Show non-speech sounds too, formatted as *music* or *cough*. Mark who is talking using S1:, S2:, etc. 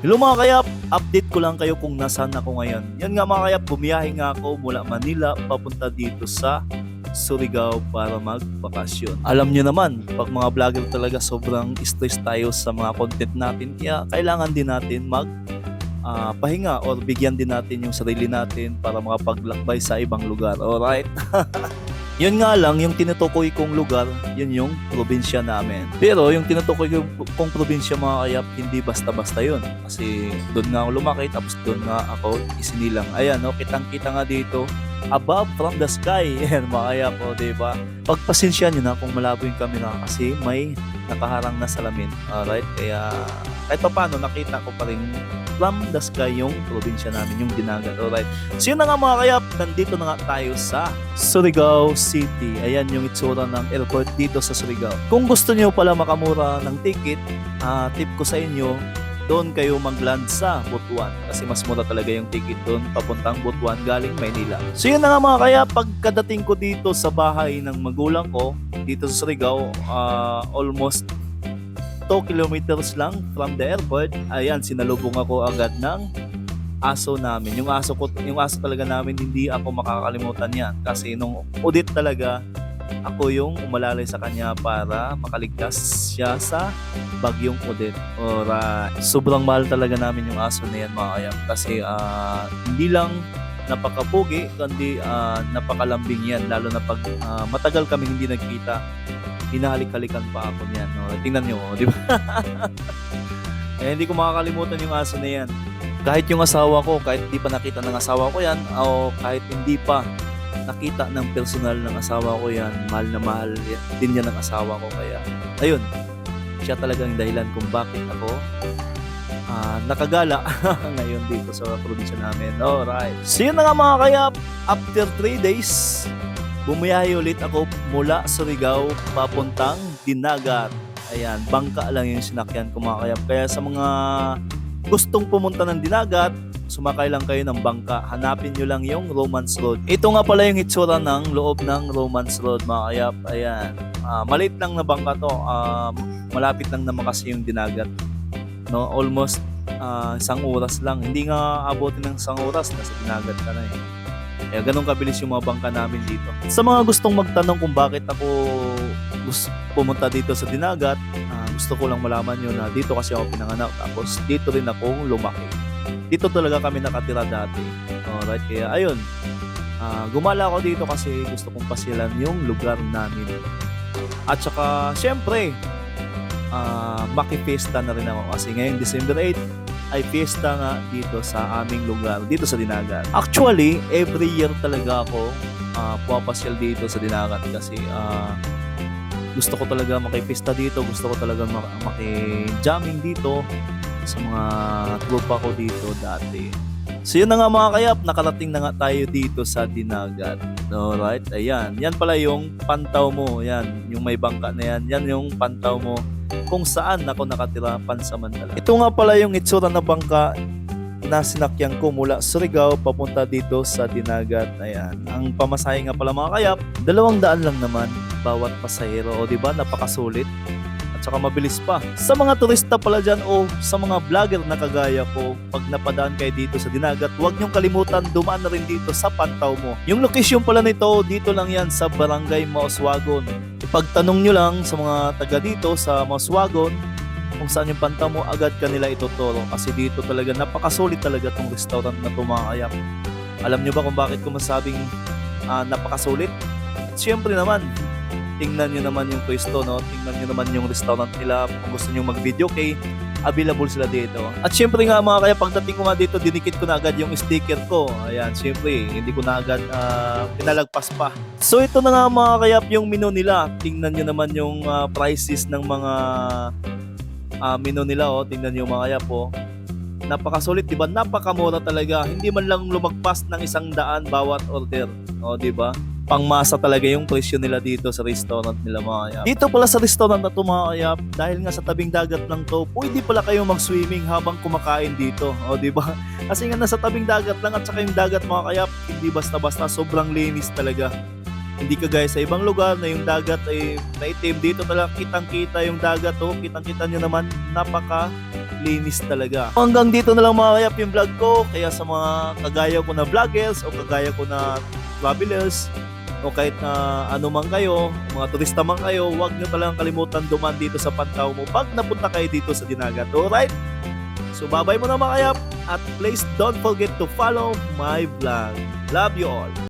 S1: Hello mga kayap, update ko lang kayo kung nasaan ako ngayon. Yan nga mga kayap, bumiyahe nga ako mula Manila papunta dito sa Surigao para magbakasyon. Alam nyo naman, pag mga vlogger talaga sobrang stress tayo sa mga content natin, kaya kailangan din natin mag ah, pahinga or bigyan din natin yung sarili natin para makapaglakbay sa ibang lugar. Alright? *laughs* Yun nga lang, yung tinutukoy kong lugar, yun yung probinsya namin. Pero yung tinutukoy kong, probinsya mga kayap, hindi basta-basta yun. Kasi doon nga ako lumaki, tapos doon nga ako isinilang. Ayan, no, kitang-kita nga dito, above from the sky. *laughs* Ayan, mga kayap, o, diba? Pagpasensya nyo na kung malabo yung camera kasi may nakaharang na salamin. Alright, kaya kahit pa paano, nakita ko pa rin sky yung probinsya namin, yung dinagat. Alright. So yun na nga mga kayap, nandito na nga tayo sa Surigao City. Ayan yung itsura ng airport dito sa Surigao. Kung gusto niyo pala makamura ng ticket, ah, tip ko sa inyo, doon kayo mag-land sa Butuan kasi mas mura talaga yung ticket doon papuntang Butuan galing Maynila. So yun na nga mga kaya pagkadating ko dito sa bahay ng magulang ko dito sa Surigao ah, almost 2 kilometers lang from the airport ayan sinalubong ako agad ng aso namin. Yung aso ko, yung aso talaga namin hindi ako makakalimutan yan kasi nung audit talaga ako yung umalalay sa kanya para makaligtas siya sa bagyong Odette. Alright. Sobrang mahal talaga namin yung aso na yan mga kayap kasi ah, hindi lang napakapugi kundi ah, napakalambing yan lalo na pag ah, matagal kami hindi nagkita hinahalik-halikan pa ako niyan. No? Tingnan nyo, oh, di ba? *laughs* eh, hindi ko makakalimutan yung aso na yan. Kahit yung asawa ko, kahit hindi pa nakita ng asawa ko yan, o kahit hindi pa nakita ng personal ng asawa ko yan, mahal na mahal yan, din yan ng asawa ko. Kaya, ayun, siya talagang dahilan kung bakit ako ah, nakagala *laughs* ngayon dito sa probinsya namin. Alright. So yun na nga mga kayap, after 3 days, bumiyahe ulit ako mula Surigao papuntang Dinagat. Ayan, bangka lang yung sinakyan ko mga kayap. Kaya sa mga gustong pumunta ng Dinagat, sumakay lang kayo ng bangka. Hanapin nyo lang yung Romance Road. Ito nga pala yung itsura ng loob ng Romance Road mga kayap. Ayan, Ah, maliit lang na bangka to. Ah, malapit lang naman kasi yung Dinagat. No, almost ah, isang oras lang. Hindi nga abutin ng isang oras, nasa Dinagat ka na eh. Kaya ganun kabilis yung mga bangka namin dito. Sa mga gustong magtanong kung bakit ako gusto pumunta dito sa Dinagat, ah, gusto ko lang malaman nyo na dito kasi ako pinanganak. Tapos dito rin ako lumaki. Dito talaga kami nakatira dati. Alright, kaya ayun. Ah, gumala ako dito kasi gusto kong pasyalan yung lugar namin. At saka, syempre, ah makipesta na rin ako kasi ngayong December 8 ay fiesta nga dito sa aming lugar, dito sa Dinagat. Actually, every year talaga ako uh, pumapasyal dito sa Dinagat kasi ah, gusto ko talaga makipista dito, gusto ko talaga mak- maki-jamming dito sa mga tropa ko dito dati. So yun na nga mga kayap, nakarating na nga tayo dito sa Dinagat. Alright, ayan. Yan pala yung pantaw mo. Yan, yung may bangka na yan. Yan yung pantaw mo kung saan ako nakatira pansamantala. Ito nga pala yung itsura na bangka na sinakyan ko mula Surigao papunta dito sa Dinagat. Ayan. Ang pamasahe nga pala mga kayap, dalawang daan lang naman bawat pasahero. O di ba napakasulit at saka mabilis pa. Sa mga turista pala dyan o sa mga vlogger na kagaya ko, pag napadaan kayo dito sa Dinagat, huwag niyong kalimutan dumaan na rin dito sa Pantaw mo. Yung location pala nito, dito lang yan sa Barangay Mauswagon. Ipagtanong nyo lang sa mga taga dito sa Mauswagon kung saan yung Pantaw mo, agad kanila ituturo. Kasi dito talaga, napakasulit talaga tong restaurant na tumakayap. Alam nyo ba kung bakit ko masabing ah, napakasulit? At syempre naman, tingnan nyo naman yung pwesto, no? Tingnan nyo naman yung restaurant nila. Kung gusto nyo mag-video kay, available sila dito. At syempre nga mga kaya pagdating ko nga dito, dinikit ko na agad yung sticker ko. Ayan, syempre, hindi ko na agad ah, pinalagpas pa. So ito na nga mga kayap yung menu nila. Tingnan nyo naman yung ah, prices ng mga ah, menu nila. Oh. Tingnan nyo mga kayap oh. Napakasulit, di ba? Napakamura talaga. Hindi man lang lumagpas ng isang daan bawat order. O, di ba? Pangmasa talaga yung presyo nila dito sa restaurant nila mga kayap. Dito pala sa restaurant na to mga kayap, dahil nga sa tabing dagat lang to, pwede pala kayong mag-swimming habang kumakain dito. O ba? *laughs* Kasi nga nasa tabing dagat lang at saka yung dagat mga kayap, hindi basta-basta sobrang linis talaga. Hindi kagaya sa ibang lugar na yung dagat ay maitim dito talaga kitang-kita yung dagat oh, kitang-kita nyo naman napaka linis talaga. Hanggang dito na lang mga kayap yung vlog ko. Kaya sa mga kagaya ko na vloggers o kagaya ko na travelers o kahit na ano man kayo, mga turista man kayo, huwag nyo talagang kalimutan duman dito sa Pantaw mo pag napunta kayo dito sa Dinagat. Alright? So babay mo na mga kayap at please don't forget to follow my vlog. Love you all.